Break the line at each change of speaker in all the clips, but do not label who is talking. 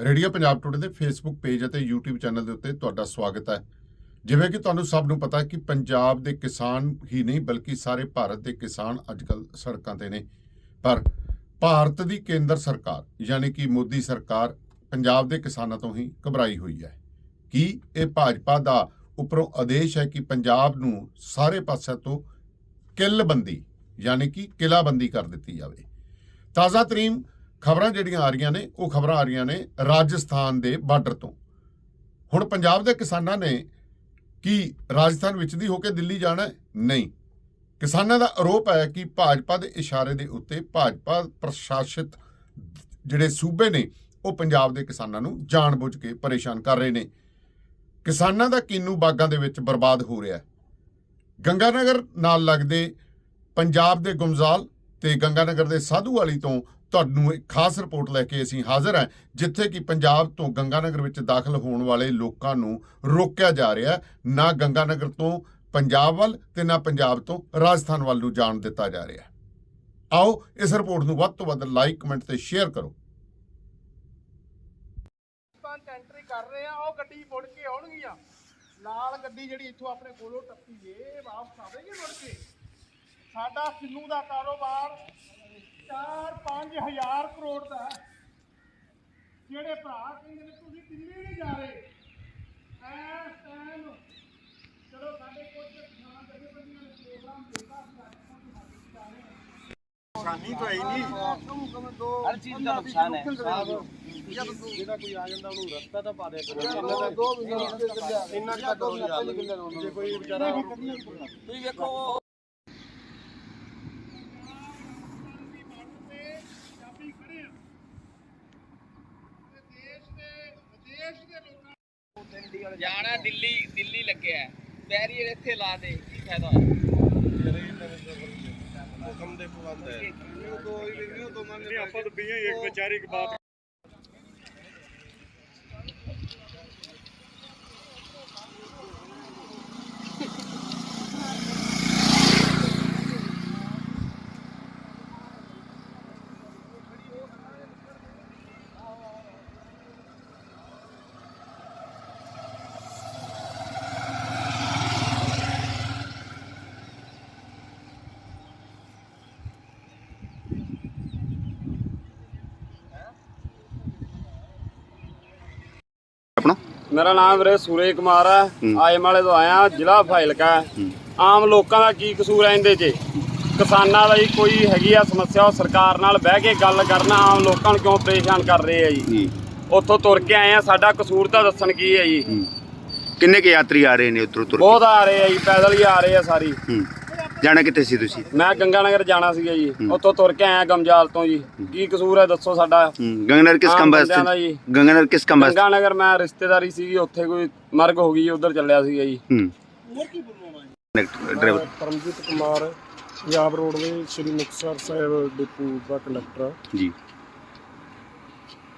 Radio Punjab today ਦੇ Facebook page ਅਤੇ YouTube channel ਦੇ ਉੱਤੇ ਤੁਹਾਡਾ ਸਵਾਗਤ ਹੈ। ਜਿਵੇਂ ਕਿ ਤੁਹਾਨੂੰ ਸਭ ਨੂੰ ਪਤਾ ਕਿ ਪੰਜਾਬ ਦੇ ਕਿਸਾਨ ਹੀ ਨਹੀਂ, ਬਲਕਿ ਸਾਰੇ ਭਾਰਤ ਦੇ ਕਿਸਾਨ ਅੱਜਕੱਲ ਸੜਕਾਂ ਤੇ ਨੇ। ਪਰ ਭਾਰਤ ਦੀ ਕੇਂਦਰ ਸਰਕਾਰ, ਯਾਨੀ ਕਿ ਮੋਦੀ ਸਰਕਾਰ, ਪੰਜਾਬ ਦੇ ਕਿਸਾਨਾਂ ਤੋਂ ਹੀ ਘਬਰਾਈ ਹੋਈ ਹੈ। ਕੀ ਇਹ ਭਾਜਪਾ ਦਾ ਉੱਪਰੋਂ ਆਦੇਸ਼ ਹੈ ਕਿ ਪੰਜਾਬ ਨੂੰ ਸਾਰੇ ਪਾਸਿਆਂ ਤੋਂ ਕਿੱਲਬੰਦੀ, ਯਾਨੀ ਕਿ ਕਿਲਾਬੰਦੀ ਕਰ ਦਿੱਤੀ ਜਾਵੇ? ਤਾਜ਼ਾ ਤਰੀਮ ਖਬਰਾਂ ਜਿਹੜੀਆਂ ਆ ਰਹੀਆਂ ਨੇ, ਉਹ ਖਬਰਾਂ ਆ ਰਹੀਆਂ ਨੇ ਰਾਜਸਥਾਨ ਦੇ ਬਾਰਡਰ ਤੋਂ। ਹੁਣ ਪੰਜਾਬ ਦੇ ਕਿਸਾਨਾਂ ਨੇ ਕੀ ਰਾਜਸਥਾਨ ਵਿੱਚ ਦੀ ਹੋ ਕੇ ਦਿੱਲੀ ਜਾਣਾ ਨਹੀਂ। ਕਿਸਾਨਾਂ ਦਾ ਆਰੋਪ ਹੈ ਕਿ ਭਾਜਪਾ ਦੇ ਇਸ਼ਾਰੇ ਦੇ ਉੱਤੇ ਭਾਜਪਾ ਪ੍ਰਸ਼ਾਸਿਤ ਜਿਹੜੇ ਸੂਬੇ ਨੇ, ਉਹ ਪੰਜਾਬ ਦੇ ਕਿਸਾਨਾਂ ਨੂੰ ਜਾਣਬੁੱਝ ਕੇ ਪਰੇਸ਼ਾਨ ਕਰ ਰਹੇ ਨੇ। ਕਿਸਾਨਾਂ ਦਾ ਕੀਨੂ ਬਾਗਾਂ ਦੇ ਵਿੱਚ ਬਰਬਾਦ ਹੋ ਰਿਹਾ ਹੈ। ਗੰਗਾਨਗਰ ਨਾਲ ਲੱਗਦੇ ਪੰਜਾਬ ਦੇ ਗੁਮਜ਼ਾਲ ਤੇ ਗੰਗਾਨਗਰ ਦੇ ਸਾਧੂ ਵਾਲੀ ਤੋਂ ਤੁਹਾਨੂੰ ਇੱਕ ਖਾਸ ਰਿਪੋਰਟ ਲੈ ਕੇ ਅਸੀਂ ਹਾਜ਼ਰ ਹਾਂ, ਜਿੱਥੇ ਕਿ ਪੰਜਾਬ ਤੋਂ ਗੰਗਾਨਗਰ ਵਿੱਚ ਦਾਖਲ ਹੋਣ ਵਾਲੇ ਲੋਕਾਂ ਨੂੰ ਰੋਕਿਆ ਜਾ ਰਿਹਾ। ਹੈ ਨਾ ਗੰਗਾਨਗਰ ਤੋਂ ਪੰਜਾਬ ਵੱਲ ਤੇ ਨਾ ਪੰਜਾਬ ਤੋਂ ਰਾਜਸਥਾਨ ਵੱਲ ਨੂੰ ਜਾਣ ਦਿੱਤਾ ਜਾ ਰਿਹਾ। ਆਓ ਇਸ ਰਿਪੋਰਟ ਨੂੰ ਵੱਧ ਤੋਂ ਵੱਧ ਲਾਈਕ, ਕਮੈਂਟ ਤੇ ਸ਼ੇਅਰ ਕਰੋ।
ਐਂਟਰੀ ਕਰ ਰਹੇ ਆ ਉਹ ਗੱਡੀ ਮੁੜ ਕੇ ਆਉਣਗੀਆਂ। ਲਾਲ ਗੱਡੀ ਜਿਹੜੀ ਇੱਥੋਂ ਆਪਣੇ ਕੋਲੋਂ ਟੱਪੀ ਏ ਵਾਪਸ ਆਵੇਗੀ ਮੁੜ ਕੇ? ਸਾਡਾ ਕਿੰਨੂ ਦਾ ਕਾਰੋਬਾਰ 4-5000 ਕਰੋੜ ਦਾ ਜਿਹੜੇ ਭਰਾ ਕਹਿੰਦੇ ਨੇ ਤੁਸੀਂ ਦਿੱਲੀ ਨਹੀਂ ਜਾ ਰਹੇ। ਐਸ ਟਾਈਮ ਚਲੋ ਸਾਡੇ ਕੁਝ
ਕਾਨੀ ਤਾਂ ਨਹੀਂ।
ਹਰ ਚੀਜ਼ ਦਾ ਨੁਕਸਾਨ ਹੈ।
ਜਿਹੜਾ ਕੋਈ ਆ ਜਾਂਦਾ ਉਹਨੂੰ ਰਸਤਾ ਤਾਂ ਪਾ ਦਿਆ ਕਰੋ। ਇੰਨਾ ਤਾਂ ਕਰੋ ਯਾਰ ਕੋਈ
ਤੁਸੀਂ ਵੇਖੋ ਜਾਣਾ ਦਿੱਲੀ ਦਿੱਲੀ ਲੱਗਿਆ ਬੈਰੀਅਰ ਇੱਥੇ ਲਾ ਦੇ ਕੀ ਫਾਇਦਾ
ਹੈ ਕੋਈ ਰਿਵਿਊ ਤੋਂ
ਮੰਨ ਆਪਾਂ ਤਾਂ 20 ਇੱਕ ਵਿਚਾਰੀ ਇੱਕ ਬਾਤ
ਆਪਣਾ?
ਮੇਰਾ ਨਾਮ ਵੀਰੇ ਸੂਰਜ ਕੁਮਾਰ ਹੈ। ਆਇਮ ਵਾਲੇ ਤੋਂ ਆਇਆ ਜ਼ਿਲ੍ਹਾ ਫਾਜ਼ਿਲਕਾ ਹੈ। ਆਮ ਲੋਕਾਂ ਦਾ ਕੀ ਕਸੂਰ ਹੈ ਇਹਦੇ 'ਚ? ਕਿਸਾਨਾਂ ਦਾ ਹੀ ਕੋਈ ਹੈਗੀ ਆ ਸਮੱਸਿਆ ਉਹ ਸਰਕਾਰ ਨਾਲ ਬਹਿ ਕੇ ਗੱਲ ਕਰਨਾ ਆਮ ਲੋਕਾਂ ਨੂੰ ਕਿਉਂ ਪਰੇਸ਼ਾਨ ਕਰ ਰਹੇ ਆ ਜੀ?
ਜੀ
ਉੱਥੋਂ ਤੁਰ ਕੇ ਆਏ ਆ ਸਾਡਾ ਕਸੂਰ ਤਾਂ ਦੱਸਣ ਕੀ ਹੈ ਜੀ।
ਕਿੰਨੇ ਕੇ ਯਾਤਰੀ ਆ ਰਹੇ ਨੇ ਉਧਰੋਂ ਤੁਰ?
ਬਹੁਤ ਆ ਰਹੇ ਆ ਜੀ ਪੈਦਲ ਹੀ ਆ ਰਹੇ ਆ ਸਾਰੀ।
ਜਾਣਾ ਕਿੱਥੇ ਸੀ ਤੁਸੀਂ?
ਮੈਂ ਗੰਗਾਨਗਰ ਜਾਣਾ ਸੀਗਾ ਜੀ। ਉੱਥੋਂ ਤੁਰ ਕੇ ਆਇਆ ਗਮਜਾਲ ਤੋਂ ਜੀ। ਕੀ ਕਸੂਰ ਹੈ ਦੱਸੋ ਸਾਡਾ?
ਗੰਗਨਗਰ ਕਿਸ ਕੰਮ ਵਾਸਤੇ। ਗੰਗਨਗਰ ਕਿਸ ਕੰਮ ਵਾਸਤੇ
ਗੰਗਾਨਗਰ ਮੈਂ ਰਿਸ਼ਤੇਦਾਰੀ ਸੀਗੀ ਉੱਥੇ ਕੋਈ ਮਰਗ ਹੋ ਗਈ ਉਧਰ ਚੱਲਿਆ ਸੀਗਾ ਜੀ।
ਹੂੰ। Driver.
Paramjit Kumar Punjab roadway Shri Muktsar Sahib depot ਦਾ ਕੰਡਕਟਰ ਆ।
ਜੀ।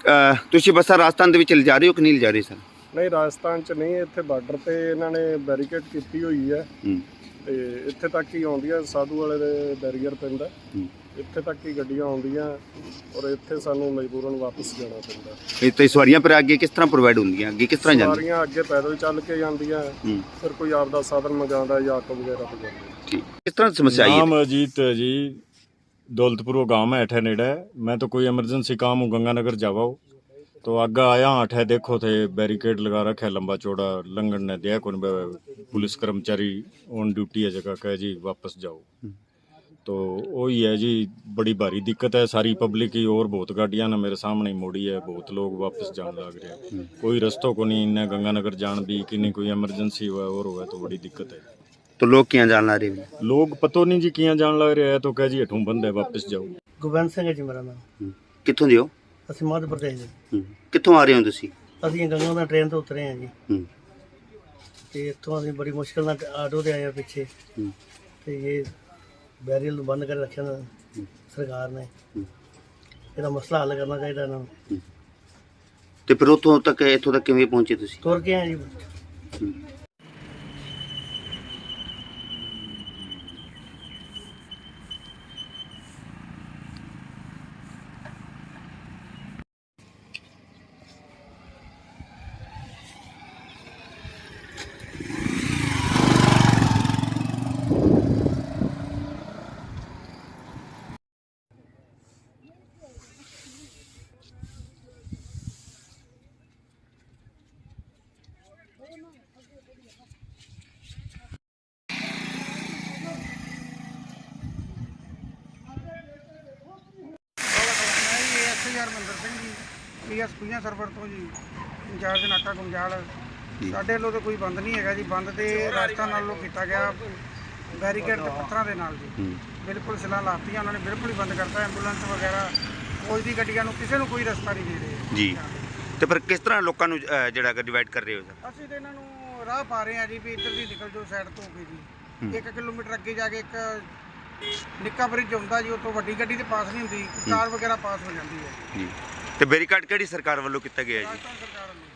ਅਹ, ਤੁਸੀਂ ਬੱਸਾਂ ਰਾਜਸਥਾਨ ਦੇ ਵਿੱਚ ਲੈ ਜਾ ਰਹੇ ਹੋ ਕਿ ਨਹੀਂ ਲੈ ਜਾ ਰਹੇ ਸਰ?
ਨਹੀਂ ਰਾਜਸਥਾਨ ਚ ਨਹੀਂ ਇੱਥੇ ਬਾਰਡਰ ਤੇ ਇਹਨਾਂ ਨੇ ਬੈਰੀਕੇਡ ਕੀਤੀ ਹੋਈ ਹੈ।
ਹੂੰ।
ਤੇ ਇੱਥੇ ਤੱਕ ਹੀ ਆਉਂਦੀਆਂ ਸਾਧੂ ਵਾਲੇ ਦੇ ਬੈਰੀਅਰ ਪੈਂਦਾ
ਹੂੰ।
ਇੱਥੇ ਤੱਕ ਹੀ ਗੱਡੀਆਂ ਆਉਂਦੀਆਂ ਔਰ ਇੱਥੇ ਸਾਨੂੰ ਮਜਬੂਰਨ ਵਾਪਸ ਜਾਣਾ ਪੈਂਦਾ
ਇਹ ਤੇ ਸਵਾਰੀਆਂ ਪਰ ਅੱਗੇ ਕਿਸ ਤਰ੍ਹਾਂ ਪ੍ਰੋਵਾਈਡ ਹੁੰਦੀਆਂ ਅੱਗੇ ਕਿਸ ਤਰ੍ਹਾਂ ਜਾਂਦੀਆਂ
ਸਵਾਰੀਆਂ ਅੱਗੇ ਪੈਦਲ ਚੱਲ ਕੇ ਜਾਂਦੀਆਂ
ਹੂੰ
ਫਿਰ ਕੋਈ ਆਪਦਾ ਸਾਧਨ ਮੰਗਾਉਂਦਾ ਜਾਂ ਆਟੋ ਵਗੈਰਾ ਤੇ ਜਾਂਦੇ
ਠੀਕ ਕਿਸ ਤਰ੍ਹਾਂ ਦੀ ਸਮੱਸਿਆ ਆਈ ਹੈ
नाम अजीत है जी दौलतपुर वो गांव है अठे नेड़े है मैं तो कोई इमरजेंसी काम हूँ गंगानगर जावा हूँ तो आगा आया आठ है देखो थे बैरिकेड लगा रखे लंबा चौड़ा लंगन ने दिया कौन पुलिस कर्मचारी ऑन ड्यूटी है जगह कह जी वापस जाओ तो वही है जी बड़ी भारी दिक्कत है सारी पब्लिक की और बहुत गाड़ियां ना मेरे सामने ही मोड़ी है बहुत लोग वापस जान लग रहे हैं कोई रस्तों को नहीं इन्हें गंगानगर जान भी कि नहीं कोई इमरजेंसी हुआ और हुआ तो बड़ी दिक्कत है
तो लोग किया जान ला रहे
लोग पतो नहीं जी किया जान लग रहे है तो कह जी हठू बंद है वापस जाओ
गोबिंद सिंह जी
मेरा नाम कितों दियो
ਅਸੀਂ ਮੱਧ ਪ੍ਰਦੇਸ਼ ਦੇ।
ਹੂੰ। ਕਿੱਥੋਂ ਆ ਰਹੇ ਹੋ ਤੁਸੀਂ?
ਅਸੀਂ ਗੰਗਾ ਦਾ ਟ੍ਰੇਨ ਤੋਂ ਉਤਰੇ ਹਾਂ ਜੀ।
ਹੂੰ।
ਤੇ ਇੱਥੋਂ ਅਸੀਂ ਬੜੀ ਮੁਸ਼ਕਲ ਨਾਲ ਆਟੋ ਤੇ ਆਏ ਹਾਂ ਪਿੱਛੇ।
ਹੂੰ।
ਤੇ ਇਹ ਬੈਰੀਅਰ ਨੂੰ ਬੰਦ ਕਰ ਰੱਖਿਆ ਨਾ ਸਰਕਾਰ ਨੇ। ਇਹਦਾ ਮਸਲਾ ਹੱਲ ਕਰਨਾ ਚਾਹੀਦਾ ਇਹਨਾਂ ਨੂੰ।
ਤੇ ਫਿਰ ਉੱਥੋਂ ਤੱਕ ਇੱਥੋਂ ਤੱਕ ਕਿਵੇਂ ਪਹੁੰਚੇ ਤੁਸੀਂ?
ਤੁਰ ਕੇ ਆਏ ਜੀ।
ਹਰਮਿੰਦਰ
ਸਿੰਘ ਜੀ ਪੀਐਸਪੀਆਂ ਸਰਵਰ ਤੋਂ ਜੀ ਇੰਚਾਰਜ ਨਾਕਾ ਗੁੰਜਾਲ। ਸਾਡੇ ਵੱਲੋਂ ਤਾਂ ਕੋਈ ਬੰਦ ਨਹੀਂ ਹੈਗਾ ਜੀ ਬੰਦ ਤੇ ਰਾਜਸਥਾਨ ਨਾਲੋਂ ਕੀਤਾ ਗਿਆ ਬੈਰੀਕੇਡ ਤੇ ਪੱਥਰਾਂ ਦੇ ਨਾਲ ਜੀ। ਬਿਲਕੁਲ ਸਿਲਾ ਲਾਤੀਆਂ ਉਹਨਾਂ ਨੇ ਬਿਲਕੁਲ ਹੀ ਬੰਦ ਕਰਤਾ ਐਂਬੂਲੈਂਸ ਵਗੈਰਾ ਕੋਈ ਵੀ ਗੱਡੀਆਂ ਨੂੰ ਕਿਸੇ ਨੂੰ ਕੋਈ ਰਸਤਾ ਨਹੀਂ ਦੇ ਰਹੇ।
ਜੀ। ਤੇ ਪਰ ਕਿਸ ਤਰ੍ਹਾਂ ਲੋਕਾਂ ਨੂੰ ਜਿਹੜਾ ਡਿਵਾਈਡ ਕਰ ਰਹੇ ਹੋ ਸਰ?
ਅਸੀਂ ਤੇ ਇਹਨਾਂ ਨੂੰ ਰਾਹ ਪਾ ਰਹੇ ਹਾਂ ਜੀ ਵੀ ਇੱਧਰ ਦੀ ਨਿਕਲ ਜਾਓ ਸਾਈਡ ਤੋਂ ਹੋ ਕੇ ਜੀ 1 ਕਿਲੋਮੀਟਰ ਅੱਗੇ ਜਾ ਕੇ ਇੱਕ ਨਿੱਕਾ ਬ੍ਰਿਜ ਹੁੰਦਾ ਜੀ ਉਤੋਂ ਵੱਡੀ ਗੱਡੀ ਤੇ ਪਾਸ ਨਹੀਂ ਹੁੰਦੀ ਕਾਰ ਵਗੈਰਾ ਪਾਸ ਹੋ ਜਾਂਦੀ ਹੈ।
ਜੀ। ਤੇ ਬੈਰੀਕਾਡ ਕਿਹੜੀ ਸਰਕਾਰ ਵੱਲੋਂ ਕੀਤਾ ਗਿਆ ਹੈ ਜੀ?
ਰਾਜਸਥਾਨ ਸਰਕਾਰ ਵੱਲੋਂ।